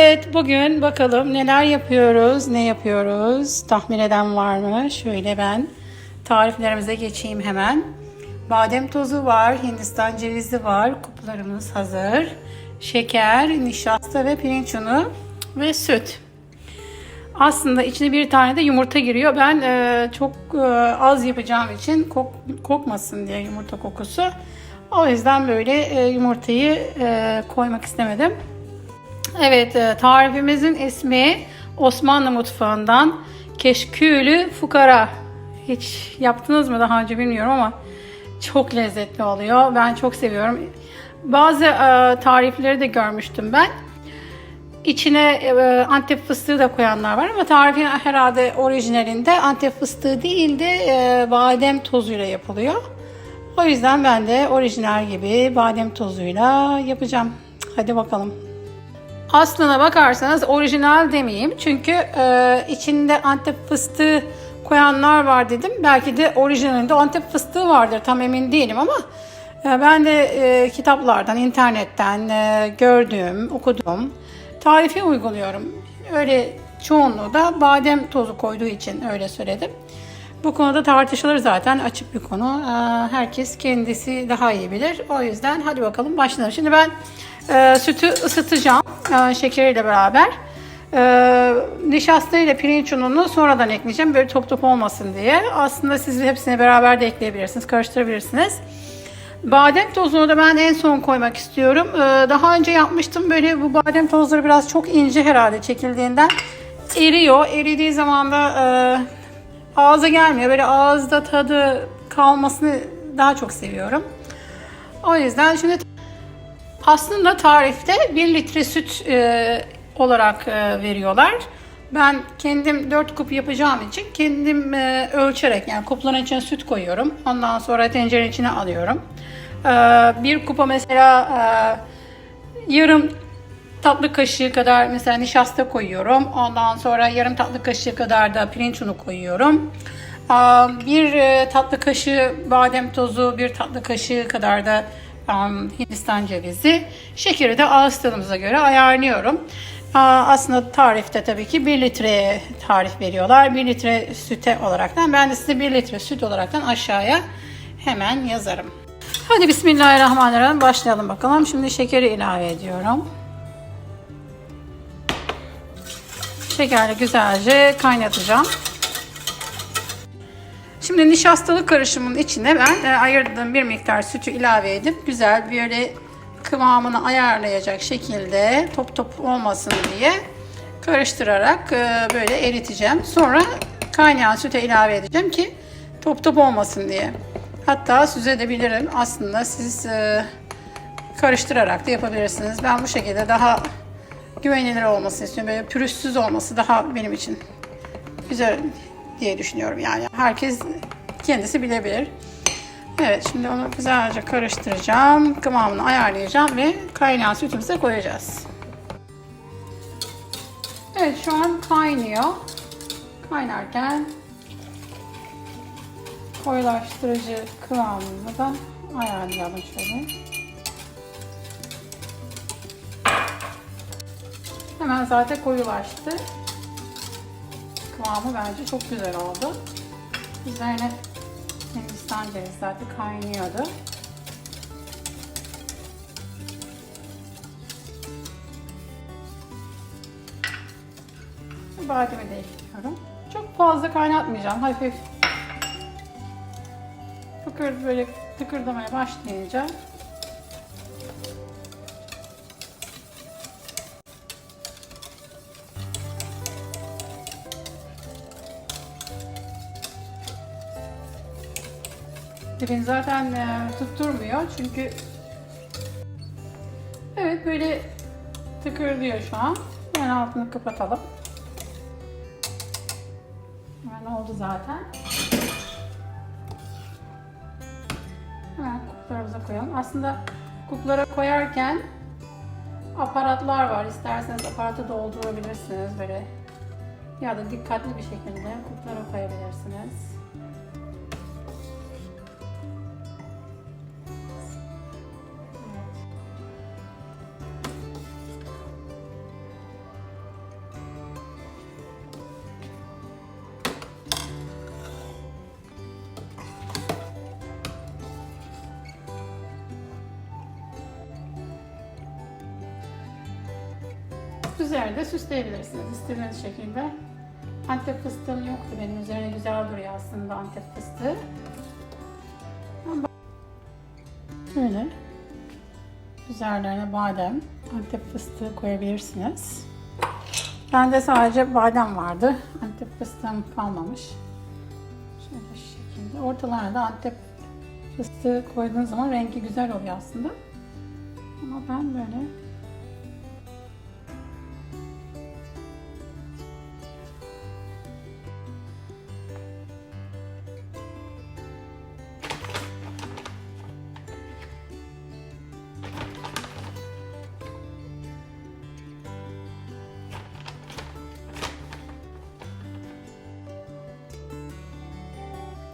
Evet bugün bakalım neler yapıyoruz, ne yapıyoruz, tahmin eden var mı? Şöyle ben tariflerimize geçeyim hemen. Badem tozu var, Hindistan cevizi var, kuplarımız hazır. Şeker, nişasta ve pirinç unu ve süt. Aslında içine bir tane de yumurta giriyor. Ben e, çok e, az yapacağım için kok, kokmasın diye yumurta kokusu. O yüzden böyle e, yumurtayı e, koymak istemedim. Evet, e, tarifimizin ismi Osmanlı mutfağından keşkülü fukara. Hiç yaptınız mı daha önce bilmiyorum ama çok lezzetli oluyor. Ben çok seviyorum. Bazı e, tarifleri de görmüştüm ben. İçine e, antep fıstığı da koyanlar var ama tarifin herhalde orijinalinde antep fıstığı değil de badem tozuyla yapılıyor. O yüzden ben de orijinal gibi badem tozuyla yapacağım. Hadi bakalım. Aslına bakarsanız orijinal demeyeyim. Çünkü e, içinde antep fıstığı koyanlar var dedim. Belki de orijinalinde antep fıstığı vardır. Tam emin değilim ama e, ben de e, kitaplardan, internetten e, gördüğüm, okuduğum tarifi uyguluyorum. Öyle çoğunluğu da badem tozu koyduğu için öyle söyledim. Bu konuda tartışılır zaten açık bir konu. Ee, Herkes kendisi daha iyi bilir. O yüzden hadi bakalım başlayalım. Şimdi ben e, sütü ısıtacağım e, şekeriyle beraber. E, nişasta ile pirinç ununu sonradan ekleyeceğim. Böyle top top olmasın diye. Aslında siz hepsini beraber de ekleyebilirsiniz. Karıştırabilirsiniz. Badem tozunu da ben en son koymak istiyorum. Daha önce yapmıştım. Böyle bu badem tozları biraz çok ince herhalde çekildiğinden eriyor. Eridiği zaman da ağza gelmiyor. Böyle ağızda tadı kalmasını daha çok seviyorum. O yüzden şimdi aslında tarifte 1 litre süt e, olarak e, veriyorlar. Ben kendim 4 kup yapacağım için kendim e, ölçerek yani kupların içine süt koyuyorum. Ondan sonra tencerenin içine alıyorum. E, bir kupa mesela e, yarım tatlı kaşığı kadar mesela nişasta koyuyorum. Ondan sonra yarım tatlı kaşığı kadar da pirinç unu koyuyorum. Bir e, tatlı kaşığı badem tozu, bir tatlı kaşığı kadar da Hindistan cevizi. Şekeri de ağız tadımıza göre ayarlıyorum. Aslında tarifte tabii ki 1 litre tarif veriyorlar. 1 litre süte olaraktan. Ben de size 1 litre süt olaraktan aşağıya hemen yazarım. Hadi Bismillahirrahmanirrahim başlayalım bakalım. Şimdi şekeri ilave ediyorum. Şekerle güzelce kaynatacağım. Şimdi nişastalı karışımın içine ben e, ayırdığım bir miktar sütü ilave edip güzel böyle kıvamını ayarlayacak şekilde top top olmasın diye karıştırarak e, böyle eriteceğim. Sonra kaynayan süte ilave edeceğim ki top top olmasın diye. Hatta süzebilirim. Aslında siz e, karıştırarak da yapabilirsiniz. Ben bu şekilde daha güvenilir olmasını istiyorum. Böyle pürüzsüz olması daha benim için güzel diye düşünüyorum. Yani herkes kendisi bilebilir. Evet şimdi onu güzelce karıştıracağım. Kıvamını ayarlayacağım ve kaynayan sütümüze koyacağız. Evet şu an kaynıyor. Kaynarken koyulaştırıcı kıvamını da ayarlayalım şöyle. Hemen zaten koyulaştı. Kıvamı bence çok güzel oldu. Üzerine Hindistan cevizi zaten kaynıyordu. Bademi de ekliyorum. Çok fazla kaynatmayacağım. Hafif tıkır böyle tıkırdamaya başlayınca Dibini zaten e, tutturmuyor çünkü Evet böyle tıkırdıyor şu an. Yani altını kapatalım. Hemen oldu zaten. Hemen kuplarımıza koyalım. Aslında kuplara koyarken aparatlar var. İsterseniz aparatı doldurabilirsiniz böyle. Ya da dikkatli bir şekilde kuplara koyabilirsiniz. Üzerine de süsleyebilirsiniz istediğiniz şekilde. Antep fıstığım yoktu benim. Üzerine güzel duruyor aslında Antep fıstığı. Böyle üzerlerine badem, Antep fıstığı koyabilirsiniz. Bende sadece badem vardı. Antep fıstığım kalmamış. Şöyle şekilde. Ortalarına da Antep fıstığı koyduğunuz zaman rengi güzel oluyor aslında. Ama ben böyle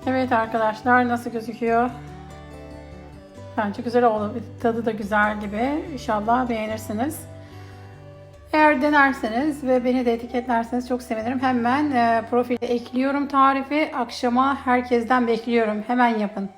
Evet arkadaşlar nasıl gözüküyor? Bence güzel oldu. Tadı da güzel gibi. İnşallah beğenirsiniz. Eğer denerseniz ve beni de etiketlerseniz çok sevinirim. Hemen e, profile ekliyorum tarifi. Akşama herkesten bekliyorum. Hemen yapın.